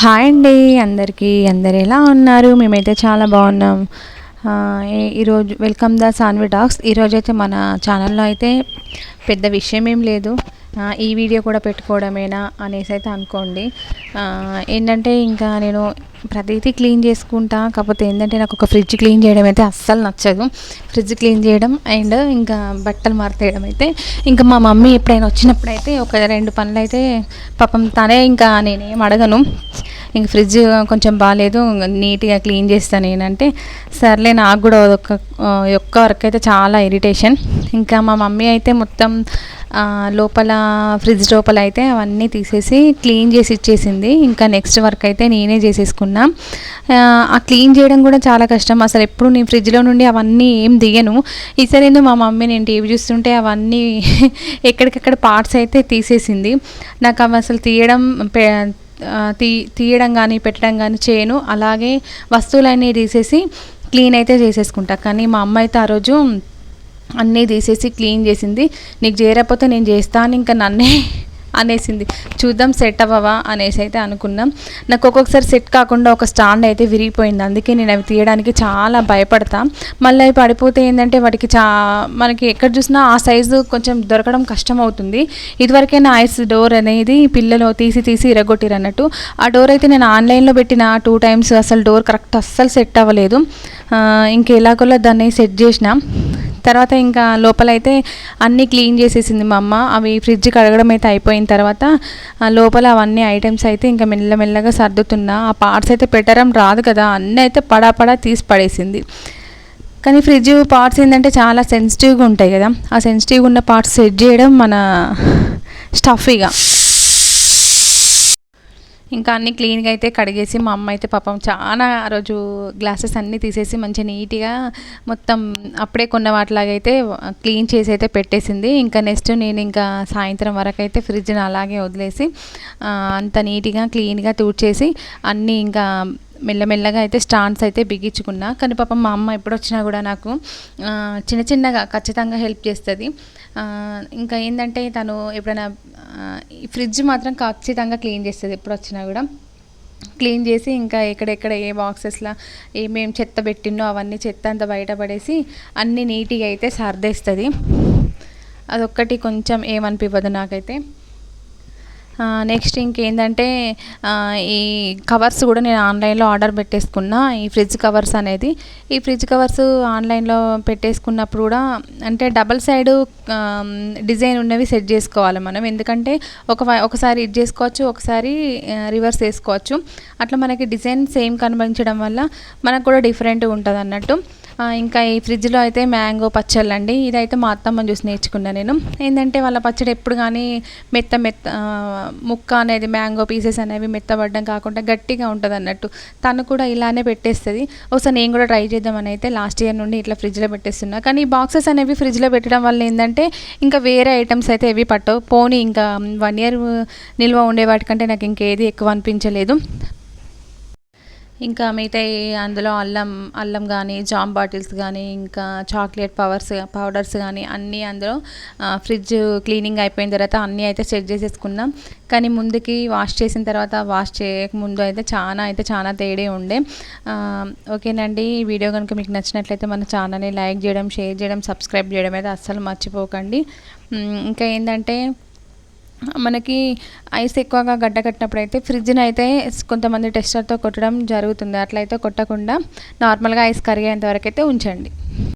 Hi అండి అందరికీ. అందరు ఎలా ఉన్నారు? మేమైతే చాలా బాగున్నాం. ఈరోజు వెల్కమ్ ద సాన్వి టాక్స్. ఈరోజు అయితే మన ఛానల్లో అయితే పెద్ద విషయం ఏం లేదు. ఈ వీడియో కూడా పెట్టుకోవడమేనా అనేసి అయితే అనుకోండి. ఏంటంటే ఇంకా నేను ప్రతిదీ క్లీన్ చేసుకుంటా కాకపోతే ఏంటంటే నాకు ఒక ఫ్రిడ్జ్ క్లీన్ చేయడం అయితే అస్సలు నచ్చదు. ఫ్రిడ్జ్ క్లీన్ చేయడం అండ్ ఇంకా బట్టలు మారతేయడం అయితే ఇంకా మా మమ్మీ ఎప్పుడైనా వచ్చినప్పుడు అయితే ఒక రెండు పనులు అయితే పాపం తనే ఇంకా నేనేం అడగను. ఇంక ఫ్రిడ్జ్ కొంచెం బాగాలేదు నీట్గా క్లీన్ చేస్తాను నేనంటే సర్లే నాకు కూడా ఒక ఒక్క వర్క్ అయితే చాలా ఇరిటేషన్. ఇంకా మా మమ్మీ అయితే మొత్తం లోపల ఫ్రిడ్జ్ లోపల అయితే అవన్నీ తీసేసి క్లీన్ చేసి ఇచ్చేసింది. ఇంకా నెక్స్ట్ వర్క్ అయితే నేనే చేసేసుకున్నా. ఆ, క్లీన్ చేయడం కూడా చాలా కష్టం. అసలు ఎప్పుడు నేను ఫ్రిడ్జ్లో నుండి అవన్నీ ఏం దిగను. ఈసారి ఏందో మా మమ్మీ నేను టీవీ చూస్తుంటే అవన్నీ ఎక్కడికక్కడ పార్ట్స్ అయితే తీసేసింది. నాకు అవి అసలు తీయడం పె- తీ తీయడం కానీ పెట్టడం కానీ చేయను. అలాగే వస్తువులన్నీ తీసేసి క్లీన్ అయితే చేసేసుకుంటా. కానీ మా అమ్మ అయితే ఆ రోజు అన్నీ తీసేసి క్లీన్ చేసింది. నీకు చేరకపోతే నేను చేస్తాను ఇంకా నన్నే అనేసింది. చూద్దాం సెట్ అవ్వవా అనేసి అయితే అనుకున్నాం. నాకు ఒక్కొక్కసారి సెట్ కాకుండా ఒక స్టాండ్ అయితే విరిగిపోయింది. అందుకే నేను అవి తీయడానికి చాలా భయపడతా. మళ్ళీ అవి పడిపోతే ఏంటంటే వాటికి చా మనకి ఎక్కడ చూసినా ఆ సైజు కొంచెం దొరకడం కష్టం అవుతుంది. ఇదివరకే నా ఐస్ డోర్ అనేది పిల్లలు తీసి తీసి ఇరగొట్టిరు అన్నట్టు. ఆ డోర్ అయితే నేను ఆన్లైన్లో పెట్టిన టూ టైమ్స్ అసలు డోర్ కరెక్ట్ అస్సలు సెట్ అవ్వలేదు. ఆ, దాన్ని సెట్ చేసిన. తర్వాత ఇంకా లోపలైతే అన్నీ క్లీన్ చేసేసింది మా అమ్మ. అవి ఫ్రిడ్జ్ కడగడం అయితే అయిపోయిన తర్వాత లోపల అవన్నీ ఐటమ్స్ అయితే ఇంకా మెల్లమెల్లగా సర్దుతున్నా. ఆ పార్ట్స్ అయితే పెట్టడం రాదు కదా అన్నీ అయితే పడాపడా తీసి పడేసింది. కానీ ఫ్రిడ్జ్ పార్ట్స్ ఏంటంటే చాలా సెన్సిటివ్గా ఉంటాయి కదా. ఆ సెన్సిటివ్గా ఉన్న పార్ట్స్ సెట్ చేయడం మన స్టఫీగా ఇంకా అన్ని క్లీన్గా అయితే కడిగేసి మా అమ్మ అయితే పాపం చాలా ఆ రోజు గ్లాసెస్ అన్నీ తీసేసి మంచిగా నీట్గా మొత్తం అప్పుడే కొన్న వాటిలాగైతే క్లీన్ చేసి అయితే పెట్టేసింది. ఇంకా నెక్స్ట్ నేను ఇంకా సాయంత్రం వరకు అయితే ఫ్రిడ్జ్ని అలాగే వదిలేసి అంత నీట్గా క్లీన్గా తూడ్చేసి అన్నీ ఇంకా మెల్లమెల్లగా అయితే స్టాండ్స్ అయితే బిగించుకున్నా. కానీ పాపం మా అమ్మ ఎప్పుడు వచ్చినా కూడా నాకు చిన్న చిన్నగా ఖచ్చితంగా హెల్ప్ చేస్తుంది. ఇంకా ఏంటంటే తను ఎప్పుడైనా ఈ ఫ్రిడ్జ్ మాత్రం ఖచ్చితంగా క్లీన్ చేస్తుంది ఎప్పుడు వచ్చినా కూడా. క్లీన్ చేసి ఇంకా ఎక్కడెక్కడ ఏ బాక్సెస్లో ఏమేమి చెత్త పెట్టిండో అవన్నీ చెత్త అంతా బయటపడేసి అన్నీ నీట్గా అయితే సర్దేస్తుంది. అదొక్కటి కొంచెం ఏమనిపివ్వదు నాకైతే. నెక్స్ట్ ఇంకేంటంటే ఈ కవర్స్ కూడా నేను ఆన్లైన్లో ఆర్డర్ పెట్టేసుకున్నా. ఈ ఫ్రిడ్జ్ కవర్స్ అనేది. ఈ ఫ్రిడ్జ్ కవర్స్ ఆన్లైన్లో పెట్టేసుకున్నప్పుడు కూడా అంటే డబల్ సైడ్ డిజైన్ ఉన్నవి సెట్ చేసుకోవాలి మనం. ఎందుకంటే ఒక ఒకసారి ఇది చేసుకోవచ్చు ఒకసారి రివర్స్ వేసుకోవచ్చు అట్లా మనకి డిజైన్ సేమ్ కనిపించడం వల్ల మనకు కూడా డిఫరెంట్ ఉంటుంది అన్నట్టు ఇంకా ఈ ఫ్రిడ్జ్లో అయితే మ్యాంగో పచ్చళ్ళు అండి ఇదైతే మా అత్తమ్మని చూసి నేర్చుకున్నా నేను. ఏంటంటే వాళ్ళ పచ్చడి ఎప్పుడు కానీ మెత్త మెత్త ముక్క అనేది మ్యాంగో పీసెస్ అనేవి మెత్తబడ్డం కాకుండా గట్టిగా ఉంటుంది అన్నట్టు తను కూడా ఇలానే పెట్టేస్తుంది. ఒకసారి నేను కూడా ట్రై చేద్దామని అయితే లాస్ట్ ఇయర్ నుండి ఇట్లా ఫ్రిడ్జ్లో పెట్టేస్తున్నా. కానీ ఈ బాక్సెస్ అనేవి ఫ్రిడ్జ్లో పెట్టడం వల్ల ఏంటంటే ఇంకా వేరే ఐటమ్స్ అయితే ఏవి పట్టవు. పోనీ ఇంకా వన్ ఇయర్ నిల్వ ఉండే వాటికంటే నాకు ఇంకేది ఎక్కువ అనిపించలేదు. ఇంకా మిగతా అందులో అల్లం అల్లం కానీ జామ్ బాటిల్స్ కానీ ఇంకా చాక్లెట్ పవర్స్ పౌడర్స్ కానీ అన్నీ అందులో ఫ్రిడ్జ్ క్లీనింగ్ అయిపోయిన తర్వాత అన్నీ అయితే సెట్ చేసేసుకున్నాం. కానీ ముందుకి వాష్ చేసిన తర్వాత వాష్ చేయకముందు అయితే చాలా అయితే చాలా తేడే ఉండే. ఓకేనండి. ఈ వీడియో కనుక మీకు నచ్చినట్లయితే మన ఛానల్ని లైక్ చేయడం షేర్ చేయడం సబ్స్క్రైబ్ చేయడం అయితే అస్సలు మర్చిపోకండి. ఇంకా ఏంటంటే మనకి ఐస్ ఎక్కువగా గడ్డ కట్టినప్పుడు అయితే ఫ్రిడ్జ్ని అయితే కొంతమంది టెస్టర్తో కొట్టడం జరుగుతుంది. అట్లయితే కొట్టకుండా నార్మల్గా ఐస్ కరిగేంత వరకు అయితే ఉంచండి.